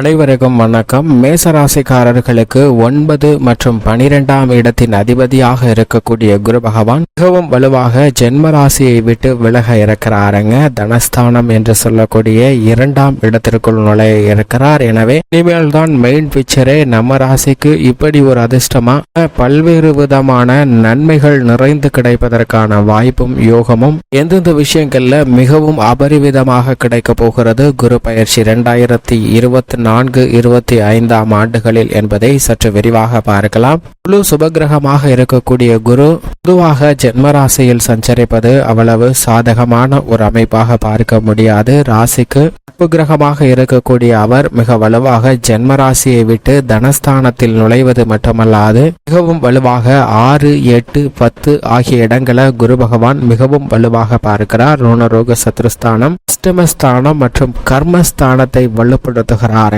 அனைவருக்கும் வணக்கம். மேசராசிக்காரர்களுக்கு ஒன்பது மற்றும் பனிரெண்டாம் இடத்தின் அதிபதியாக இருக்கக்கூடிய குரு பகவான் மிகவும் வலுவாக ஜென்ம ராசியை விட்டு விலக இருக்கிறாருங்க. தனஸ்தானம் என்று சொல்லக்கூடிய இரண்டாம் இடத்திற்குள் நுழைய இருக்கிறார். எனவே இனிமேல் தான் மெயின் பிக்சரே நம்ம ராசிக்கு இப்படி ஒரு அதிர்ஷ்டமா பல்வேறு விதமான நன்மைகள் நிறைந்து கிடைப்பதற்கான வாய்ப்பும் யோகமும் எந்தெந்த விஷயங்கள்ல மிகவும் அபரிவிதமாக கிடைக்க போகிறது? குரு பயிற்சி இரண்டாயிரத்தி இருபத்தி நான்கு இருபத்தி ஐந்தாம் ஆண்டுகளில் என்பதை சற்று விரிவாக பார்க்கலாம். குழு சுபகிரகமாக இருக்கக்கூடிய குரு பொதுவாக ஜென்மராசியில் சஞ்சரிப்பது அவ்வளவு சாதகமான ஒரு அமைப்பாக பார்க்க முடியாது. ராசிக்கு நட்பு கிரகமாக இருக்கக்கூடிய அவர் மிக வலுவாக ஜென்மராசியை விட்டு தனஸ்தானத்தில் நுழைவது மட்டுமல்லாது மிகவும் வலுவாக ஆறு எட்டு பத்து ஆகிய இடங்களை குரு பகவான் மிகவும் வலுவாக பார்க்கிறார். ரோணரோக சத்ருஸ்தானம் அஷ்டமஸ்தானம் மற்றும் கர்மஸ்தானத்தை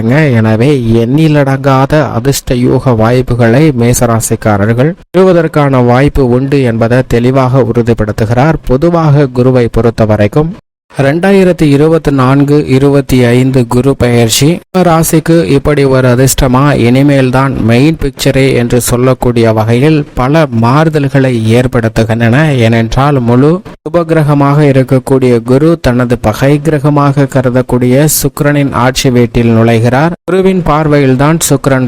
வலுப்படுத்துகிறாருங்க எனவே எண்ணிலடங்காத அதிர்ஷ்ட யூக வாய்ப்புகளை மேசராசிக்காரர்கள் பெறுவதற்கான வாய்ப்பு உண்டு என்பதை தெளிவாக உறுதிப்படுத்துகிறார். பொதுவாக குருவை பொறுத்த வரைக்கும் ரெண்டாயிரத்தி இருபத்தி நான்கு இருபத்தி ஐந்து குரு பயிற்சி ராசிக்கு இப்படி ஒரு அதிர்ஷ்டமா இனிமேல் தான் மெயின் பிக்சரே என்று சொல்லக்கூடிய வகையில் பல மாறுதல்களை ஏற்படுத்துகின்றன. ஏனென்றால் முழு உபகிரகமாக இருக்கக்கூடிய குரு தனது பகை கிரகமாக கருதக்கூடிய சுக்கரனின் ஆட்சி வீட்டில் நுழைகிறார். குருவின் பார்வையில் தான்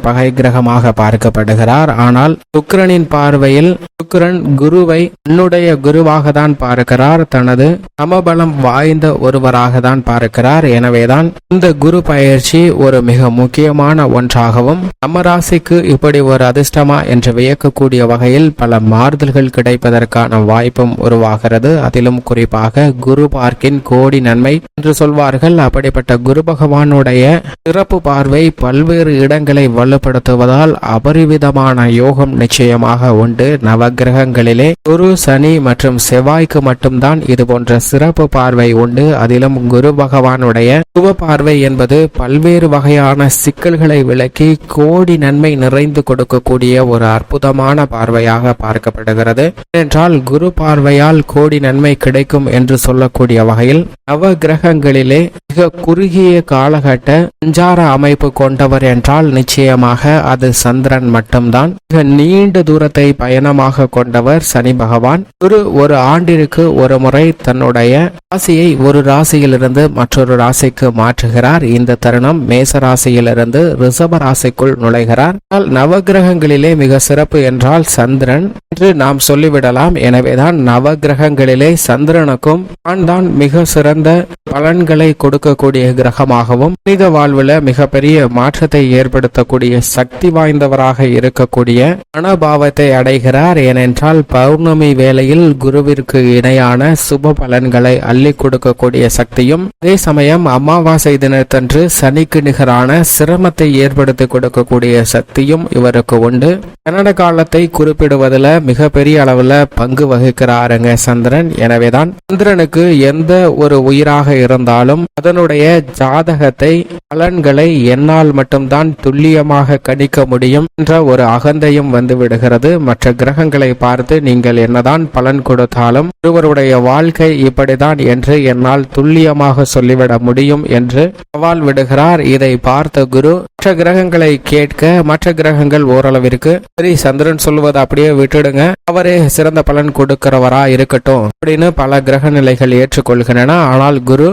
பகை கிரகமாக பார்க்கப்படுகிறார். ஆனால் சுக்கரனின் பார்வையில் சுக்கரன் குருவை தன்னுடைய குருவாக தான் பார்க்கிறார். தனது சமபலம் நிறைந்த ஒருவராக தான் பார்க்கிறார். எனவேதான் இந்த குரு பயிற்சி ஒரு மிக முக்கியமான ஒன்றாகவும் நம்ம ராசிக்கு இப்படி ஒரு அதிர்ஷ்டமா என்று வியக்கக்கூடிய வகையில் பல மாறுதல்கள் கிடைப்பதற்கான வாய்ப்பும் உருவாகிறது. அதிலும் குறிப்பாக குரு பார்க்கின் கோடி நன்மை என்று சொல்வார்கள். அப்படிப்பட்ட குரு பகவானுடைய சிறப்பு பார்வை பல்வேறு இடங்களை வலுப்படுத்துவதால் அபரிவிதமான யோகம் நிச்சயமாக உண்டு. நவகிரகங்களிலே குரு சனி மற்றும் செவ்வாய்க்கு மட்டும்தான் இது போன்ற சிறப்பு பார்வை உண்டு. அதிலும் குரு பகவானுடைய சுப பார்வை என்பது பல்வேறு வகையான சிக்கல்களை விளக்கி கோடி நன்மை நிறைந்து கொடுக்கக்கூடிய ஒரு அற்புதமான பார்வையாக பார்க்கப்படுகிறது. என்றால் குரு பார்வையால் கோடி நன்மை கிடைக்கும் என்று சொல்லக்கூடிய வகையில் நவ கிரகங்களிலே மிக குறுகிய காலகட்ட சஞ்சார அமைப்பு கொண்டவர் என்றால் நிச்சயமாக அது சந்திரன் மட்டும்தான். மிக நீண்ட தூரத்தை பயணமாக கொண்டவர் சனி பகவான். குரு ஒரு ஆண்டிற்கு ஒரு முறை தன்னுடைய ராசியை ஒரு ராசியிலிருந்து மற்றொரு ராசிக்கு மாற்றுகிறார். இந்த தருணம் மேச ராசியிலிருந்து ரிஷப ராசிக்குள் நுழைகிறார். ஆனால் நவகிரகங்களிலே மிக சிறப்பு என்றால் சந்திரன் என்று நாம் சொல்லிவிடலாம். எனவேதான் நவகிரகங்களிலே சந்திரனுக்கும் தான் தான் மிக சிறந்த பலன்களை கொடுக்கக்கூடிய கிரகமாகவும் மனித வாழ்வில் மிகப்பெரிய மாற்றத்தை ஏற்படுத்தக்கூடிய சக்தி வாய்ந்தவராக இருக்கக்கூடிய மனபாவத்தை அடைகிறார். ஏனென்றால் பௌர்ணமி வேளையில் குருவிற்கு இணையான சுப பலன்களை அள்ளி கொடுக்கக்கூடிய சக்தியும் அதே சமயம் அமாவாசை தினத்தன்று சனிக்கு நிகரான சிரமத்தை ஏற்படுத்தி கொடுக்கக்கூடிய சக்தியும் இவருக்கு உண்டு. கன்னட காலத்தை குறிப்பிடுவதில் மிகப்பெரிய அளவில் பங்கு வகிக்கிறாருங்க சந்திரன். எனவேதான் சந்திரனுக்கு எந்த ஒரு உயிராக இருந்தாலும் அதனுடைய ஜாதகத்தை பலன்களை என்னால் மட்டும்தான் துல்லியமாக கணிக்க முடியும் என்ற ஒரு அகந்தையும் வந்து விடுகிறது. மற்ற கிரகங்களை பார்த்து நீங்கள் என்னதான் பலன் கொடுத்தாலும் ஒருவருடைய வாழ்க்கை இப்படிதான் என்று என்னால் துல்லியமாக சொல்லிவிட முடியும் என்று சவால் விடுகிறார். இதை பார்த்த குரு மற்ற கிரகங்களை கேட்க மற்ற கிரகங்கள் ஓரளவிற்கு சரி சந்திரன் சொல்லுவது அப்படியே விட்டுடுங்க. அவரே சிறந்த பலன் கொடுக்கிறவரா இருக்கட்டும் அப்படின்னு பல கிரக நிலைகள் ஏற்றுக்கொள்கின்றன. ஆனால் குரு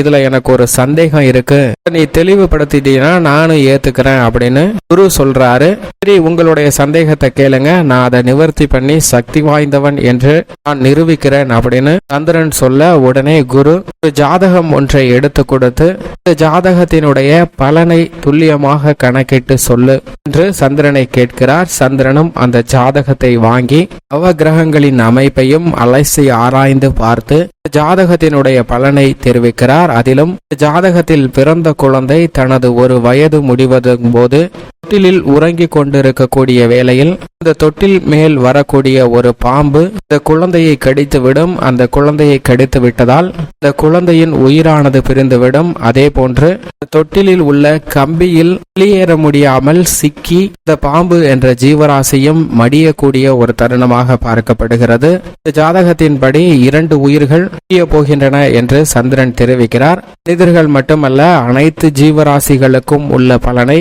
இதுல எனக்கு ஒரு சந்தேகம் இருக்கு. நீ தெளிவுபடுத்திட்டீங்கன்னா நானும் ஏத்துக்கிறேன் அப்படின்னு குரு சொல்றாரு. சரி உங்களுடைய சந்தேகத்தை கேளுங்க. நான் அதை நிவர்த்தி பண்ணி சக்தி வாய்ந்தவன் என்று நான் நிரூபிக்கிறேன் அப்படின்னு சந்திரன் சொல்ல உடனே குரு ஒரு ஜாதகம் ஒன்றை எடுத்து கொடுத்து இந்த ஜாதகத்தினுடைய பலனை துல்லியமாக கணக்கிட்டு சொல்லு என்று சந்திரனை கேட்கிறார். சந்திரனும் அந்த ஜாதகத்தை வாங்கி நவகிரகங்களின் அமைப்பையும் அலசி ஆராய்ந்து பார்த்து ஜாதகத்தினுடைய பலனை தெரிவிக்கிறார். அதிலும் ஜாதகத்தில் பிறந்த குழந்தை தனது ஒரு வயது முடிவதும் போது தொட்டிலில் உறங்கிக் கொண்டிருக்கக்கூடிய வேளையில் இந்த தொட்டில் மேல் வரக்கூடிய ஒரு பாம்பு இந்த குழந்தையை கடித்து விடும் அந்த குழந்தையை கடித்து விட்டதால் இந்த குழந்தையின் உயிரானது பிரிந்துவிடும். அதே போன்று தொட்டிலில் உள்ள கம்பியில் வெளியேற முடியாமல் சிக்கி இந்த பாம்பு என்ற ஜீவராசியும் மடியக்கூடிய ஒரு தருணமாக பார்க்கப்படுகிறது. இந்த ஜாதகத்தின்படி இரண்டு உயிர்கள் போகின்றன என்று சந்திரன் தெரிவிக்கிறார். மனிதர்கள் மட்டுமல்ல அனைத்து ஜீவராசிகளுக்கும் உள்ள பலனை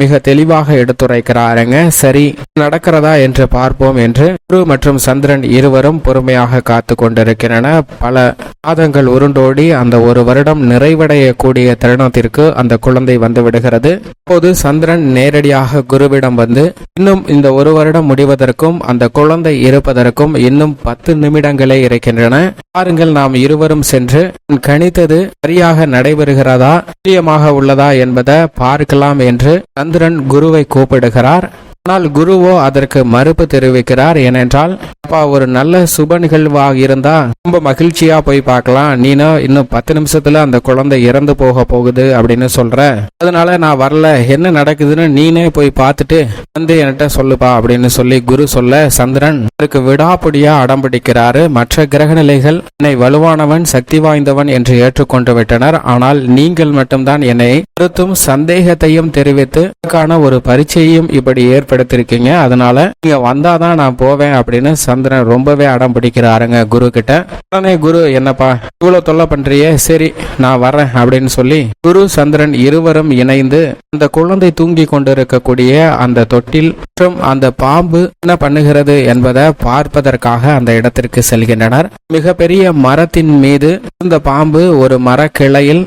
மிக தெளிவாக எடுத்துரைக்கிறாருங்க. சரி நடக்கிறதா என்று பார்ப்போம் என்று குரு மற்றும் சந்திரன் இருவரும் பொறுமையாக காத்து கொண்டிருக்கின்றன. பல மாதங்கள் உருண்டோடி அந்த ஒரு வருடம் நிறைவடையக்கூடிய தருணத்திற்கு அந்த குழந்தை வந்து விடுகிறது. அப்போது சந்திரன் நேரடியாக குருவிடம் வந்து இன்னும் இந்த ஒரு வருடம் முடிவதற்கும் அந்த குழந்தை இருப்பதற்கும் இன்னும் பத்து நிமிடங்களே இருக்கின்றன. பாருங்கள் நாம் இருவரும் சென்று கணித்தது சரியாக நடைபெறுகிறதா துல்லியமாக உள்ளதா என்பதை பார்க்கலாம் என்று சந்திரன் குருவை கூப்பிடுகிறார். ஆனால் குருவோ அதற்கு மறுப்பு தெரிவிக்கிறார் ஏனென்றால் அப்பா ஒரு நல்ல சுப நிகழ்வாக இருந்தா ரொம்ப மகிழ்ச்சியா போய் பார்க்கலாம். நீனோ இன்னும் பத்து நிமிஷத்துல அந்த குழந்தை இறந்து போக போகுது அப்படின்னு சொல்ற. அதனால நான் வரல. என்ன நடக்குதுன்னு நீனே போய் பார்த்துட்டு வந்து என்கிட்ட சொல்லுப்பா அப்படின்னு சொல்லி குரு சொல்ல சந்திரன் அதுக்கு விடாப்பிடியா அடம் பிடிக்கிறாரு. மற்ற கிரகநிலைகள் என்னை வலுவானவன் சக்தி வாய்ந்தவன் என்று ஏற்றுக்கொண்டு விட்டனர். ஆனால் நீங்கள் மட்டும்தான் என்னை கருத்தும் சந்தேகத்தையும் தெரிவித்து அதற்கான ஒரு பரீட்சையும் இப்படி ஏற்படுத்திருக்கீங்க அதனால நீங்க வந்தாதான் நான் போவேன் அப்படின்னு சந்திரன் ரொம்பவே அடம் பிடிக்கிறாருங்க குரு கிட்ட உடனே குரு என்னப்பா இவ்வளவு தொல்லை பண்றியே? சரி நான் வரேன் அப்படின்னு சொல்லி குரு சந்திரன் இருவரும் இணைந்து அந்த குழந்தை தூங்கி கொண்டிருக்கக்கூடிய அந்த தொட்டில் மற்றும் அந்த பாம்பு என்ன பண்ணுகிறது என்பதை பார்ப்பதற்காக அந்த இடத்திற்கு செல்கின்றனர். மிகப்பெரிய மரத்தின் மீது இந்த பாம்பு ஒரு மரக்கிளையில்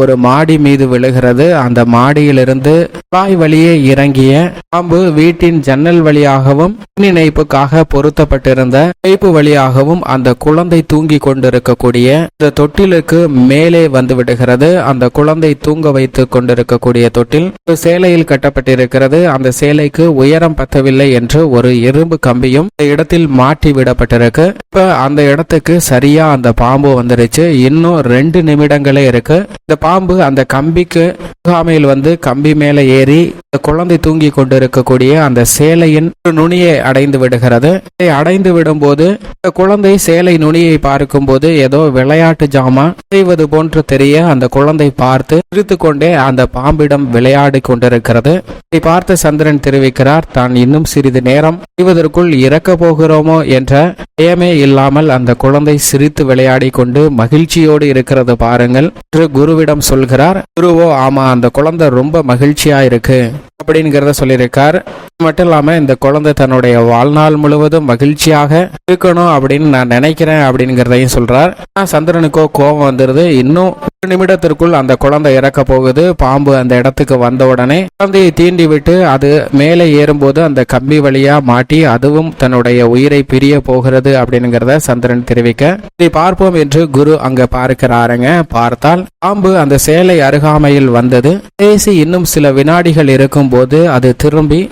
ஒரு மாடி மீது விழுகிறது. இருக்கிறது. அந்த மாடியிலிருந்து குழாய் வழியே இறங்கிய பாம்பு வீட்டின் ஜன்னல் வழியாகவும் மின் இணைப்புக்காக பொருத்தப்பட்டிருந்த பைப்பு வழியாகவும் அந்த குழந்தை தூங்கி கொண்டிருக்கக்கூடிய இந்த தொட்டிலுக்கு மேலே வந்து விடுகிறது. அந்த குழந்தை தூங்க வைத்து கொண்டிருக்கக்கூடிய தொட்டில் ஒரு சேலையில் கட்டப்பட்டிருக்கிறது. அந்த சேலைக்கு உயரம் பத்தவில்லை என்று ஒரு இரும்பு கம்பியும் இந்த இடத்தில் மாட்டி விடப்பட்டிருக்கு. இப்ப அந்த இடத்துக்கு சரியா அந்த பாம்பு வந்துருச்சு. இன்னும் ரெண்டு நிமிடங்களே இருக்கு. இந்த பாம்பு அந்த கம்பிக்கு முகாமையில் வந்து கம்பி மேலே ஏறி குழந்தை தூங்கி கொண்டிருக்கக்கூடிய அந்த சேலையின் நுனியை அடைந்து விடுகிறது. இதை அடைந்து விடும்போது இந்த குழந்தை சேலை நுனியை பார்க்கும்போது ஏதோ விளையாட்டு ஜாமான் செய்வது போன்று தெரிய அந்த குழந்தை பார்த்து சிரித்து கொண்டே அந்த பாம்பிடம் விளையாடி கொண்டிருக்கிறது. இதை பார்த்து சந்திரன் தெரிவிக்கிறார் தான் இன்னும் சிறிது நேரம் செய்வதற்குள் இறக்க போகிறோமோ என்ற பயமே இல்லாமல் அந்த குழந்தை சிரித்து விளையாடி கொண்டு மகிழ்ச்சியோடு இருக்கிறது பாருங்கள் என்று குருவிடம் சொல்கிறார். குருவோ ஆமா அந்த குழந்தை ரொம்ப மகிழ்ச்சியா இருக்கு அப்படிங்கிறத சொல்லியிருக்கார். மட்டும் இல்லாம இந்த குழந்தை தன்னுடைய வாழ்நாள் முழுவதும் மகிழ்ச்சியாக இருக்கணும் அப்படின்னு நான் நினைக்கிறேன் அப்படிங்கிறதையும் சொல்றார். சந்திரனுக்கோ கோபம் வந்துருது. இன்னும் நிமிடத்திற்குள் அந்த குழந்தை இறக்க போகுது. பாம்பு அந்த இடத்துக்கு வந்த உடனே குழந்தையை தீண்டி விட்டு அது மேலே ஏறும்போது அந்த கம்பி வழியா மாட்டி அதுவும் தன்னுடைய உயிரை பிரிய போகிறது அப்படிங்கிறத சந்திரன் தெரிவிக்க இதை பார்ப்போம் என்று குரு அங்க பார்க்கிறாருங்க. பார்த்தால் பாம்பு அந்த சேலை அருகாமையில் வந்தது. பேசி இன்னும் சில வினாடிகள் இருக்கும் போது அது திரும்பி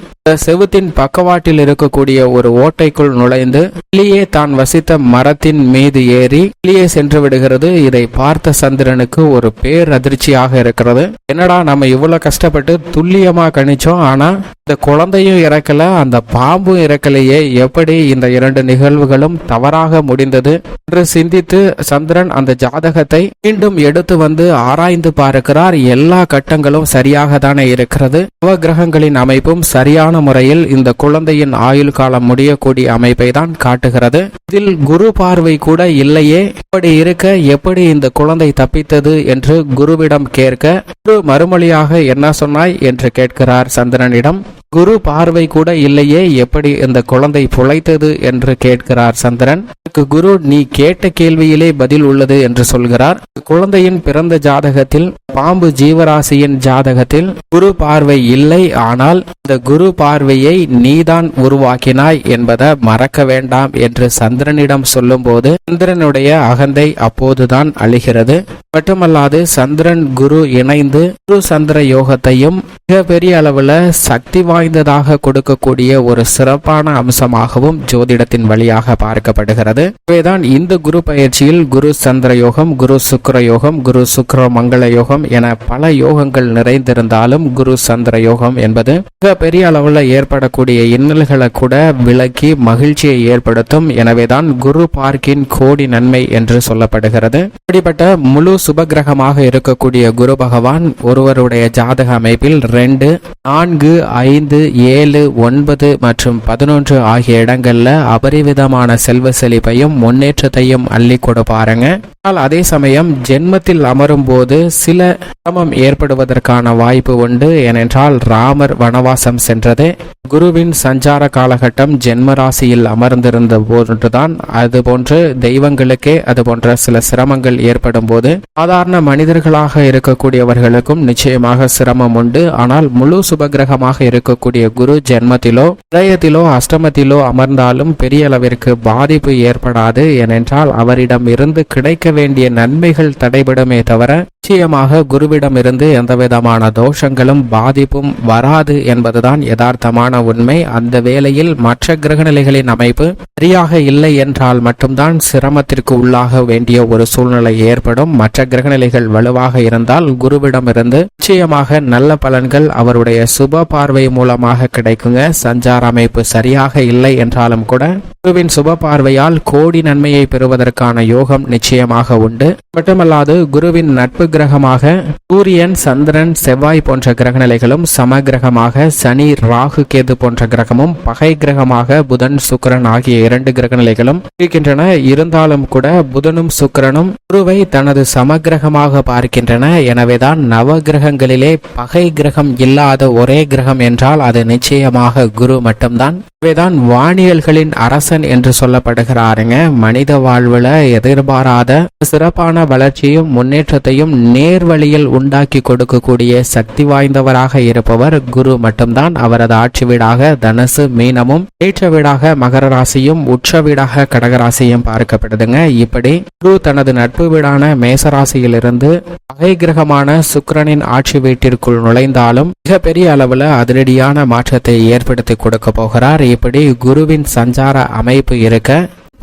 செவுத்தின் பக்கவாட்டில் இருக்கக்கூடிய ஒரு ஓட்டைக்குள் நுழைந்து வெளியே தான் வசித்த மரத்தின் மீது ஏறி வெளியே சென்று விடுகிறது. இதை பார்த்த சந்திரனுக்கு ஒரு பேர் அதிர்ச்சியாக இருக்கிறது. என்னடா நம்ம இவ்வளவு கஷ்டப்பட்டு துல்லியமா கணிச்சோம் ஆனா இந்த குழந்தையும் இறக்கல அந்த பாம்பும் இறக்கலையே. எப்படி இந்த இரண்டு நிகழ்வுகளும் தவறாக முடிந்தது என்று சிந்தித்து சந்திரன் அந்த ஜாதகத்தை மீண்டும் எடுத்து வந்து ஆராய்ந்து பார்க்கிறார். எல்லா கட்டங்களும் சரியாக தானே இருக்கிறது. நவகிரகங்களின் அமைப்பும் சரியான முறையில் இந்த குழந்தையின் ஆயுள் காலம் முடியக்கூடிய அமைப்பை தான் காட்டுகிறது. இதில் குரு பார்வை கூட இல்லையே. இப்படி இருக்க எப்படி இந்த குழந்தை தப்பித்தது? என்று குருவிடம் கேட்க குரு மறுமொழியாக என்ன சொன்னாய்? என்று கேட்கிறார் சந்திரனிடம். குரு பார்வை கூட இல்லையே எப்படி இந்த குழந்தை புழைத்தது? என்று கேட்கிறார் சந்திரன். அதற்கு குரு நீ கேட்ட கேள்வியிலே பதில் உள்ளது என்று சொல்கிறார். குழந்தையின் பிறந்த ஜாதகத்தில் பாம்பு ஜீவராசியின் ஜாதகத்தில் குரு பார்வை இல்லை. ஆனால் இந்த குரு பார்வையை நீதான் உருவாக்கினாய் என்பதை மறக்க வேண்டாம் என்று சந்திரனிடம் சொல்லும்போது சந்திரனுடைய அகந்தை அப்போதுதான் அழிகிறது. மட்டுமல்லாது சந்திரன் குரு இணைந்து குரு சந்திர யோகத்தையும் மிகப்பெரிய அளவுல சக்தி வாய்ந்ததாக கொடுக்கக்கூடிய ஒரு சிறப்பான அம்சமாகவும் ஜோதிடத்தின் வழியாக பார்க்கப்படுகிறது. வருகிறது இவைதான் இந்த குரு பயிற்சியில் குரு சந்திர யோகம் குரு சுக்கர யோகம் குரு சுக்கர மங்கள யோகம் என பல யோகங்கள் நிறைந்திருந்தாலும் குரு சந்திர யோகம் என்பது மிக பெரிய அளவில் ஏற்படக்கூடிய இன்னல்களை கூட விலக்கி மகிழ்ச்சியை ஏற்படுத்தும். எனவேதான் குரு பார்க்கின் கோடி நன்மை என்று சொல்லப்படுகிறது. இப்படிப்பட்ட முழு சுபகிரகமாக இருக்கக்கூடிய குரு பகவான் ஒருவருடைய ஜாதக அமைப்பில் ரெண்டு நான்கு ஐந்து ஏழு ஒன்பது மற்றும் பதினொன்று ஆகிய இடங்கள்ல அபரிவிதமான செல்வ செழிப்பை செழிப்பையும் முன்னேற்றத்தையும் அள்ளி கொடுப்பாருங்க. ஆனால் அதே சமயம் ஜென்மத்தில் அமரும் போது சில சிரமம் ஏற்படுவதற்கான வாய்ப்பு உண்டு. ஏனென்றால் ராமர் வனவாசம் சென்றது. குருவின் சஞ்சார காலகட்டம் ஜென்ம ராசியில் அமர்ந்திருந்த போன்றுதான் அது போன்று தெய்வங்களுக்கே அது போன்ற சில சிரமங்கள் ஏற்படும் போது சாதாரண மனிதர்களாக இருக்கக்கூடியவர்களுக்கும் நிச்சயமாக சிரமம் உண்டு. ஆனால் முழு சுபகிரகமாக இருக்கக்கூடிய குரு ஜென்மத்திலோ இதயத்திலோ அஷ்டமத்திலோ அமர்ந்தாலும் பெரிய அளவிற்கு பாதிப்பு ஏற்படாது ஏனென்றால் அவரிடம் இருந்து கிடைக்க வேண்டிய நன்மைகள் தடைபடுமே தவிர நிச்சயமாக குருவிடமிருந்து எந்தவிதமான தோஷங்களும் பாதிப்பும் வராது என்பதுதான் யதார்த்தமான உண்மை. அந்த வேளையில் மற்ற கிரகநிலைகளின் அமைப்பு சரியாக இல்லை என்றால் மட்டும்தான் சிரமத்திற்கு உள்ளாக வேண்டிய ஒரு சூழ்நிலை ஏற்படும். மற்ற கிரகநிலைகள் வலுவாக இருந்தால் குருவிடமிருந்து நிச்சயமாக நல்ல பலன்கள் அவருடைய சுப பார்வை மூலமாக கிடைக்குங்க. சஞ்சார அமைப்பு சரியாக இல்லை என்றாலும் கூட குருவின் சுப பார்வையால் கோடி நன்மையை பெறுவதற்கான யோகம் நிச்சயமாக உண்டு. மட்டுமல்லாது குருவின் நட்பு கிரகமாக சூரியன் சந்திரன் செவ்வாய் போன்ற கிரகநிலைகளும் சம கிரகமாக சனி ராகு கேது போன்ற கிரகமும் பகை கிரகமாக புதன் சுக்கிரன் ஆகிய இரண்டு கிரகநிலைகளும் இருக்கின்றன. இருந்தாலும் கூட புதனும் சுக்கிரனும் குருவை தனது சமகிரகமாக பார்க்கின்றன. எனவேதான் நவ கிரகங்களிலே பகை கிரகம் இல்லாத ஒரே கிரகம் என்றால் அது நிச்சயமாக குரு மட்டும்தான். இவைதான் வானியல்களின் அரசன் என்று சொல்லப்படுகிறாருங்க. மனித வாழ்வுல எதிர்பாராத சிறப்பான வளர்ச்சியும் முன்னேற்றத்தையும் நேர்வழியில் உண்டாக்கி கொடுக்கக்கூடிய சக்தி வாய்ந்தவராக இருப்பவர் குரு மட்டும்தான். அவரது ஆட்சி வீடாக தனுசு மீனமும் ஏற்ற வீடாக மகர ராசியும் உச்ச வீடாக கடகராசியும் பார்க்கப்படுதுங்க. இப்படி குரு தனது நட்பு வீடான மேசராசியிலிருந்து பகை கிரகமான சுக்கரனின் ஆட்சி வீட்டிற்குள் நுழைந்தாலும் மிகப்பெரிய அளவுல அதிரடியான மாற்றத்தை ஏற்படுத்தி கொடுக்க போகிறார். இப்படி குருவின் சஞ்சார அமைப்பு இருக்க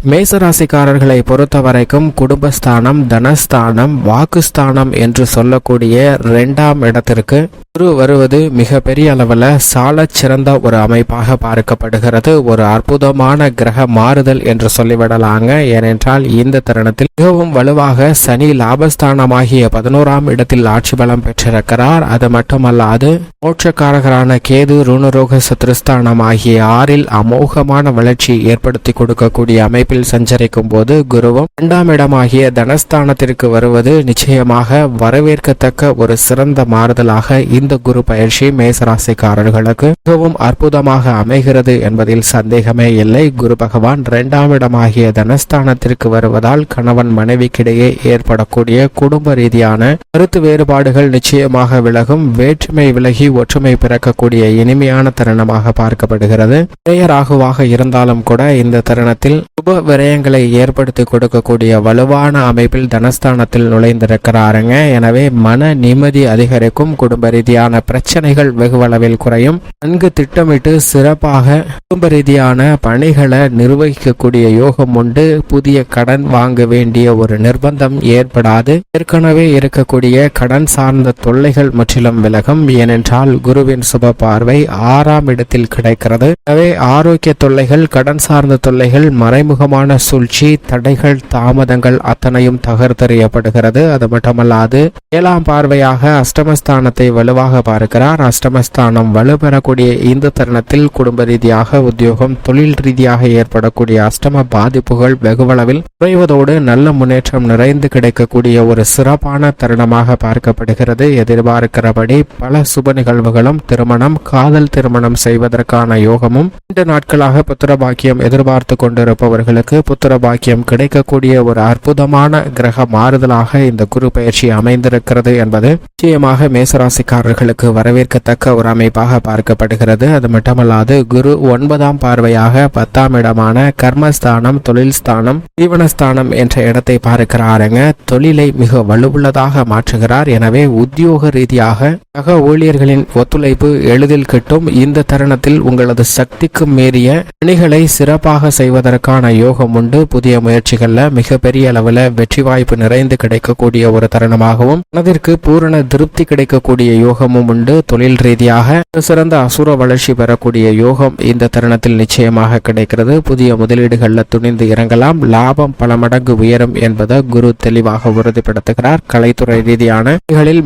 மேசராசிக்காரர்களை பொறுத்த வரைக்கும் குடும்பஸ்தானம் தனஸ்தானம் வாக்குஸ்தானம் என்று சொல்லக்கூடிய இரண்டாம் இடத்திற்கு குரு வருவது மிக பெரிய அளவில் சாலச் சிறந்த ஒரு அமைப்பாக பார்க்கப்படுகிறது. ஒரு அற்புதமான கிரக மாறுதல் என்று சொல்லிவிடலாங்க. ஏனென்றால் இந்த தருணத்தில் மிகவும் வலுவாக சனி லாபஸ்தானமாகிய பதினோராம் இடத்தில் ஆட்சி பலம் பெற்றிருக்கிறார். அது மட்டுமல்லாது மோட்சக்காரகரான கேது ருணரோக சத்ருஸ்தானம் ஆகிய ஆறில் அமோகமான வளர்ச்சி ஏற்படுத்தி கொடுக்கக்கூடிய அமைப்பு அமைப்பில் சஞ்சரிக்கும் போது குருவும் இரண்டாம் இடமாகிய தனஸ்தானத்திற்கு வருவது நிச்சயமாக வரவேற்கத்தக்க ஒரு சிறந்த மாறுதலாக இந்த குரு பயிற்சி மேசராசிக்காரர்களுக்கு மிகவும் அற்புதமாக அமைகிறது என்பதில் சந்தேகமே இல்லை. குரு பகவான் இரண்டாம் இடமாகிய தனஸ்தானத்திற்கு வருவதால் கணவன் மனைவிக்கிடையே ஏற்படக்கூடிய குடும்ப ரீதியான கருத்து வேறுபாடுகள் நிச்சயமாக விலகும். வேற்றுமை விலகி ஒற்றுமை பிறக்கக்கூடிய இனிமையான தருணமாக பார்க்கப்படுகிறது. பெயராகுவாக இருந்தாலும் கூட இந்த தருணத்தில் சுப விரயங்களை ஏற்படுத்தி கொடுக்கக்கூடிய வலுவான அமைப்பில் தனஸ்தானத்தில் நுழைந்திருக்கிறாருங்க. எனவே மன நிம்மதி அதிகரிக்கும். குடும்ப ரீதியான பிரச்சனைகள் வெகுவளவில் குறையும். நன்கு திட்டமிட்டு சிறப்பாக குடும்ப ரீதியான பணிகளை நிர்வகிக்கக்கூடிய யோகம் உண்டு. புதிய கடன் வாங்க வேண்டிய ஒரு நிர்பந்தம் ஏற்படாது. ஏற்கனவே இருக்கக்கூடிய கடன் சார்ந்த தொல்லைகள் முற்றிலும் விலகும். ஏனென்றால் குருவின் சுப பார்வை ஆறாம் இடத்தில் கிடைக்கிறது. எனவே ஆரோக்கிய தொல்லைகள் கடன் சார்ந்த தொல்லைகள் மறைமுகம் மறைமுகமான சூழ்ச்சி தடைகள் தாமதங்கள் அத்தனையும் தகர்த்தெறியப்படுகிறது. அது மட்டுமல்லாது ஏழாம் பார்வையாக அஷ்டமஸ்தானத்தை வலுவாக பார்க்கிறார். அஷ்டமஸ்தானம் வலுப்பெறக்கூடிய இந்த தருணத்தில் குடும்ப ரீதியாக உத்தியோகம் தொழில் ரீதியாக ஏற்படக்கூடிய அஷ்டம பாதிப்புகள் வெகுவளவில் குறைவதோடு நல்ல முன்னேற்றம் நிறைந்து கிடைக்கக்கூடிய ஒரு சிறப்பான தருணமாக பார்க்கப்படுகிறது. எதிர்பார்க்கிறபடி பல சுப நிகழ்வுகளும் திருமணம் காதல் திருமணம் செய்வதற்கான யோகமும் இரண்டு நாட்களாக புத்திர பாக்கியம் எதிர்பார்த்து கொண்டிருப்பவர்களுக்கு புத்திர பாக்கியம் கிடைக்கக்கூடிய ஒரு அற்புதமான கிரக மாறுதலாக இந்த குரு பயிற்சி அமைந்திருக்கிறது என்பது நிச்சயமாக மேசராசிக்காரர்களுக்கு வரவேற்கத்தக்க ஒரு அமைப்பாக பார்க்கப்படுகிறது. அது மட்டுமல்லாது குரு ஒன்பதாம் பார்வையாக பத்தாம் இடமான கர்மஸ்தானம் தொழில் ஸ்தானம் ஜீவனஸ்தானம் என்ற இடத்தை பார்க்கிறாருங்க. தொழிலை மிக வலுவுள்ளதாக மாற்றுகிறார். எனவே உத்தியோக ரீதியாக சக ஊழியர்களின் ஒத்துழைப்பு எளிதில் கிட்டும். இந்த தருணத்தில் உங்களது சக்திக்கு மீறிய பணிகளை சிறப்பாக செய்வதற்கான யோகம் உண்டு. புதிய முயற்சிகள்ல மிகப்பெரிய அளவுல வெற்றி வாய்ப்பு நிறைந்து கிடைக்கக்கூடிய ஒரு தருணமாகவும் மனதிற்கு பூரண திருப்தி கிடைக்கக்கூடிய யோகமும் உண்டு. தொழில் ரீதியாக சிறந்த அசுர வளர்ச்சி பெறக்கூடிய யோகம் இந்த தருணத்தில் நிச்சயமாக கிடைக்கிறது. புதிய முதலீடுகள்ல துணிந்து இறங்கலாம். லாபம் பல மடங்கு உயரும் என்பதை குரு தெளிவாக உறுதிப்படுத்துகிறார். கலைத்துறை ரீதியான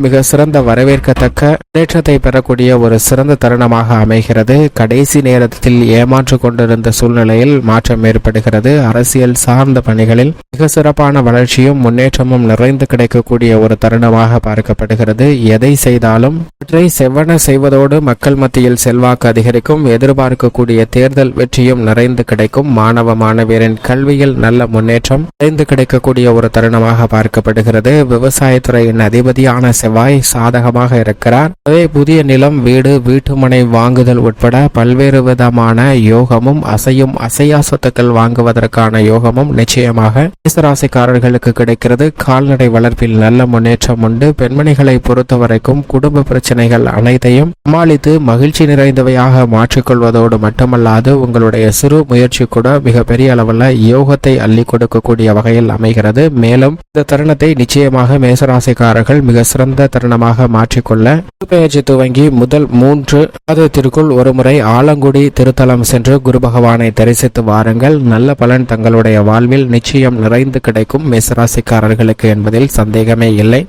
மிக சிறந்த வரவேற்கத்தக்க முன்னேற்றத்தை பெறக்கூடிய ஒரு சிறந்த தருணமாக அமைகிறது. கடைசி நேரத்தில் ஏமாற்று கொண்டிருந்த சூழ்நிலையில் மாற்றம் ஏற்படுகிறது. அரசியல் சார்ந்த பணிகளில் மிக சிறப்பான வளர்ச்சியும் முன்னேற்றமும் நிறைந்து கிடைக்கக்கூடிய ஒரு தருணமாக பார்க்கப்படுகிறது. எதை செய்தாலும் அவற்றை செவ்வன செய்வதோடு மக்கள் மத்தியில் செல்வாக்கு அதிகரிக்கும் எதிர்பார்க்கக்கூடிய தேர்தல் வெற்றியும் நிறைந்து கிடைக்கும். மாணவ மாணவியரின் கல்வியில் நல்ல முன்னேற்றம் நிறைந்து கிடைக்கக்கூடிய ஒரு தருணமாக பார்க்கப்படுகிறது. விவசாயத்துறையின் அதிபதியான செவ்வாய் சாதகமாக இருக்கிறார். அதே புதிய நிலம் வீடு வீட்டுமனை வாங்குதல் உட்பட பல்வேறு விதமான யோகமும் அசையும் அசையா சொத்துக்கள் வாங்குவதற்கான யோகமும் நிச்சயமாக மேசராசிக்காரர்களுக்கு கிடைக்கிறது. கால்நடை வளர்ப்பில் நல்ல முன்னேற்றம் உண்டு. பெண்மணிகளை பொறுத்தவரைக்கும் குடும்ப பிரச்சனைகள் அனைத்தையும் சமாளித்து மகிழ்ச்சி நிறைந்தவையாக மாற்றிக்கொள்வதோடு மட்டுமல்லாது உங்களுடைய சிறு முயற்சி கூட மிகப்பெரிய அளவில் யோகத்தை அள்ளி கொடுக்கக்கூடிய வகையில் அமைகிறது. மேலும் இந்த தருணத்தை நிச்சயமாக மேசராசிக்காரர்கள் மிக சிறந்த தருணமாக மாற்றிக்கொள்ள பயிற்சி துவங்கி முதல் மூன்று மாதத்திற்குள் ஒருமுறை ஆலங்குடி திருத்தலம் சென்று குரு பகவானை தரிசித்து வாருங்கள். நல்ல பலன் தங்களுடைய வாழ்வில் நிச்சயம் நிறைந்து கிடைக்கும் மேசராசிக்காரர்களுக்கு என்பதில் சந்தேகமே இல்லை.